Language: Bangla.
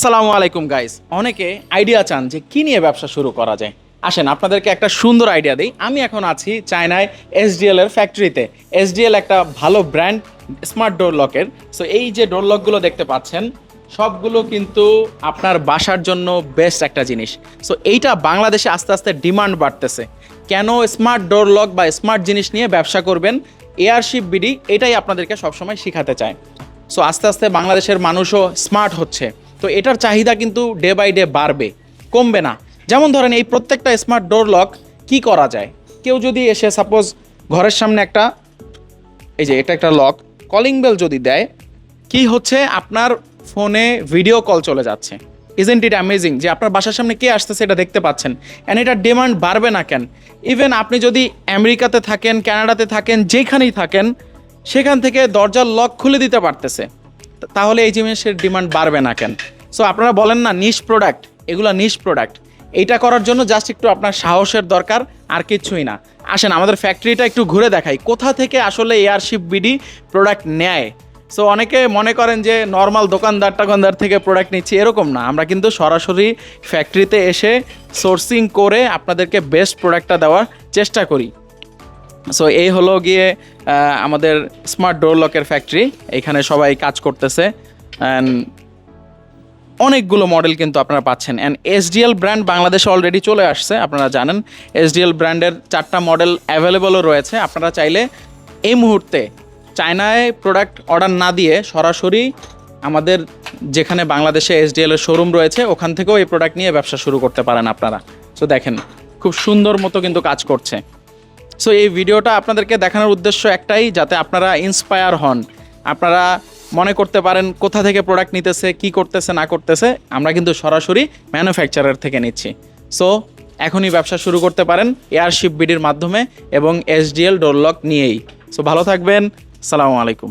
আসসালামু আলাইকুম গাইস অনেকে আইডিয়া চান যে কী নিয়ে ব্যবসা শুরু করা যায়। আসেন, আপনাদেরকে একটা সুন্দর আইডিয়া দিই। আমি এখন আছি চায়নায় এসডিএল এর ফ্যাক্টরিতে এসডিএল একটা ভালো ব্র্যান্ড স্মার্ট ডোর লকের সো এই যে ডোর লকগুলো দেখতে পাচ্ছেন, সবগুলো কিন্তু আপনার বাসার জন্য বেস্ট একটা জিনিস। সো এইটা বাংলাদেশে আস্তে আস্তে ডিমান্ড বাড়তেছে। কেন স্মার্ট ডোর লক বা স্মার্ট জিনিস নিয়ে ব্যবসা করবেন? এয়ারশিপ বিডি এটাই আপনাদেরকে সবসময় শিখাতে চায়। সো আস্তে আস্তে বাংলাদেশের মানুষও স্মার্ট হচ্ছে। তো এটার চাহিদা কিন্তু ডে বাই ডে বাড়বে, কমবে না। যেমন ধরেন এই প্রত্যেকটা স্মার্ট ডোর লক কি করা যায়? কেউ যদি এসে সাপোজ ঘরের সামনে একটা, এই যে এটা একটা লক কলিং বেল যদি দেয়, কি হচ্ছে? আপনার ফোনে ভিডিও কল চলে যাচ্ছে। ইজেন্ট ইট অ্যামেজিং যে আপনার বাসার সামনে কে আসতেছে এটা দেখতে পাচ্ছেন? অ্যান্ড এটার ডিমান্ড বাড়বে না কেন? ইভেন আপনি যদি আমেরিকাতে থাকেন, কানাডাতে থাকেন, যেখানেই থাকেন, সেখান থেকে দরজার লক খুলে দিতে পারতেছে। তাহলে এই জিনিসের ডিমান্ড বাড়বে না কেন? সো আপনারা বলেন না নিশ প্রোডাক্ট এগুলো নিশ প্রোডাক্ট এইটা করার জন্য জাস্ট একটু আপনার সাহসের দরকার, আর কিছুই না। আসেন, আমাদের ফ্যাক্টরিটা একটু ঘুরে দেখাই। কোথা থেকে আসলে এয়ারশিপ বিডি প্রোডাক্ট নেয়? সো অনেকে মনে করেন যে নর্মাল দোকানদার টাকানদার থেকে প্রোডাক্ট নিচ্ছি, এরকম না। আমরা কিন্তু সরাসরি ফ্যাক্টরিতে এসে সোর্সিং করে আপনাদেরকে বেস্ট প্রোডাক্টটা দেওয়ার চেষ্টা করি। সো এই হলো গিয়ে আমাদের স্মার্ট ডোর লকের ফ্যাক্টরি এখানে সবাই কাজ করতেছে। অ্যান্ড অনেকগুলো মডেল কিন্তু আপনারা পাচ্ছেন। অ্যান্ড এসডিএল ব্র্যান্ড বাংলাদেশে অলরেডি চলে আসছে, আপনারা জানেন। এসডিএল ব্র্যান্ডের চারটা মডেল অ্যাভেলেবলও রয়েছে। আপনারা চাইলে এই মুহূর্তে চায়নায় প্রোডাক্ট অর্ডার না দিয়ে সরাসরি আমাদের যেখানে বাংলাদেশে এসডিএল এর শোরুম রয়েছে, ওখান থেকেও এই প্রোডাক্ট নিয়ে ব্যবসা শুরু করতে পারেন আপনারা। সো দেখেন, খুব সুন্দর মতো কিন্তু কাজ করছে। সো এই ভিডিওটা আপনাদেরকে দেখানোর উদ্দেশ্য একটাই, যাতে আপনারা ইন্সপায়ার হন। আপনারা মনে করতে পারেন কোথা থেকে প্রোডাক্ট নিতেছে, কি করতেছে, না করতেছে। আমরা কিন্তু সরাসরি ম্যানুফ্যাকচারার থেকে নিচ্ছি। সো এখনই ব্যবসা শুরু করতে পারেন এয়ারশিপ বিডির মাধ্যমে এবং এসডিএল ডোরলক নিয়েই। সো ভালো থাকবেন। সালামু আলাইকুম।